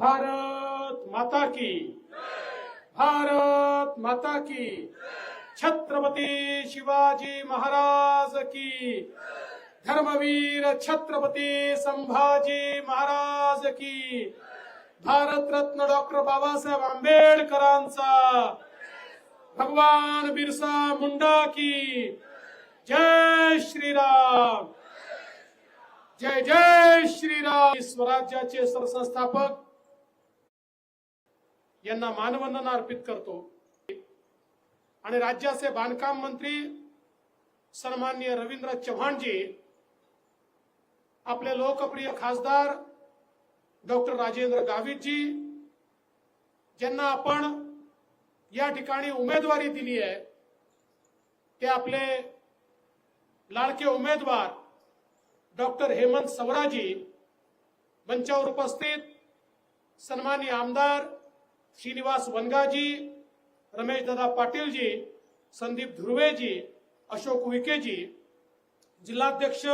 भारत माता की। भारत माता की। छत्रपती शिवाजी महाराज की। धर्मवीर छत्रपती संभाजी महाराज की। भारतरत्न डॉक्टर बाबासाहेब आंबेडकरांचा। भगवान बिरसा मुंडा की। जय श्रीराम। जय जय श्रीराम. स्वराज्याचे सरसंस्थापक यांना मानवंदना अर्पित करतो. आणि राज्याचे बांधकाम मंत्री सन्मान्य रवींद्र चव्हाणजी आपले लोकप्रिय खासदार डॉक्टर राजेंद्र गावितजी ज्यांना आपण या ठिकाणी उमेदवारी दिली आहे ते आपले लाडके उमेदवार डॉक्टर हेमंत सवराजी मंचावर उपस्थित सन्माननीय आमदार श्रीनिवास वनगाजी रमेश दादा पाटीलजी संदीप धुर्वेजी अशोक विकेजी जिल्हाध्यक्ष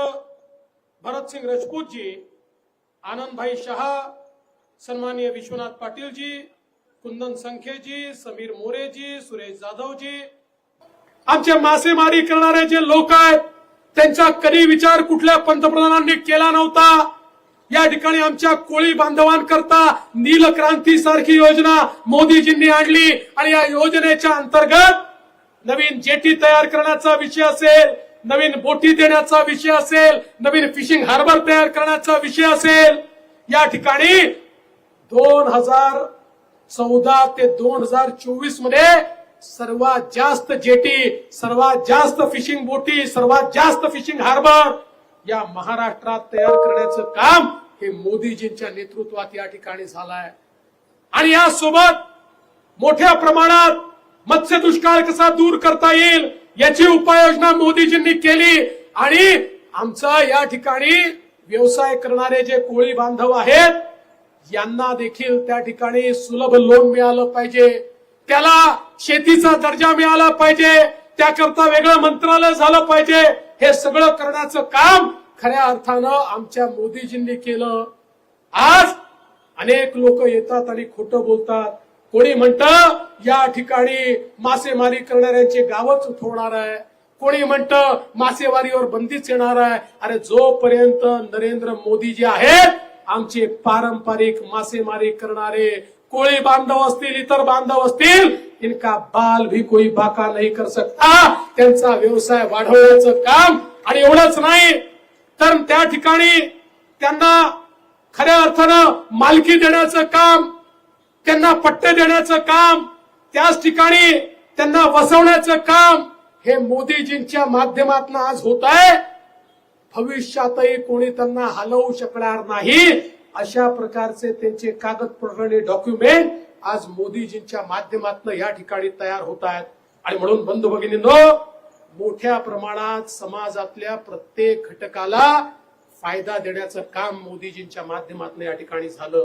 भरतसिंग राजपूतजी आनंदभाई शहा सन्माननीय विश्वनाथ पाटीलजी कुंदन संखेजी समीर मोरेजी सुरेश जाधवजी. आमचे मासेमारी करणारे जे लोक आहेत त्यांचा कधी विचार कुठल्या पंतप्रधानांनी केला नव्हता? या ठिकाणी आमच्या कोळी बांधवांकरता नीलक्रांती सारखी योजना मोदीजींनी आणली आणि या योजनेच्या अंतर्गत नवीन जेटी तयार करण्याचा विषय असेल नवीन बोटी देण्याचा विषय असेल नवीन फिशिंग हार्बर तयार करण्याचा विषय असेल या ठिकाणी दोन हजार चौदा ते दोन हजार चोवीसमध्ये सर्वात जास्त जेटी सर्वात जास्त फिशिंग बोटी सर्वात जास्त फिशिंग हार्बर या महाराष्ट्रात तयार करण्याचं काम हे मोदीजींच्या नेतृत्वात या ठिकाणी झालाय. आणि यासोबत मोठ्या प्रमाणात मत्स्य दुष्काळ कसा दूर करता येईल याची उपाययोजना मोदीजींनी केली. आणि आमचा या ठिकाणी व्यवसाय करणारे जे कोळी बांधव आहेत यांना देखील त्या ठिकाणी सुलभ लोन मिळालं पाहिजे. त्याला शेतीचा दर्जा मिळाला पाहिजे. त्याकरता वेगळं मंत्रालय झालं पाहिजे. हे सगळं करण्याचं काम खऱ्या अर्थानं आमच्या मोदीजींनी केलं. आज अनेक लोक येतात आणि खोटं बोलतात. कोणी म्हणत या ठिकाणी मासेमारी करणाऱ्यांचे गावच उठवणार आहे. कोणी म्हणत मासेमारीवर बंदीच येणार आहे. अरे जोपर्यंत नरेंद्र मोदी जे आहेत आमचे पारंपरिक मासेमारी करणारे कोळी बांधव असतील इतर बांधव असतील इनका बाल भी कोई बाका नाही कर सकता. त्यांचा व्यवसाय वाढवण्याचं काम आणि एवढंच नाही तर त्या ठिकाणी त्यांना खऱ्या अर्थानं मालकी देण्याचं काम त्यांना पट्टे देण्याचं काम त्याच ठिकाणी त्यांना वसवण्याचं काम हे मोदीजींच्या माध्यमातून आज होत आहे. भविष्यातही कोणी त्यांना हलवू शकणार नाही. अशा प्रकारचे त्यांचे कागदपत्र डॉक्युमेंट आज मोदीजींच्या माध्यमातून या ठिकाणी तयार होत आहेत. आणि म्हणून बंधू भगिनींनो मोठ्या प्रमाणात समाजातल्या प्रत्येक घटकाला फायदा देण्याचं काम मोदीजींच्या माध्यमातून या ठिकाणी झालं.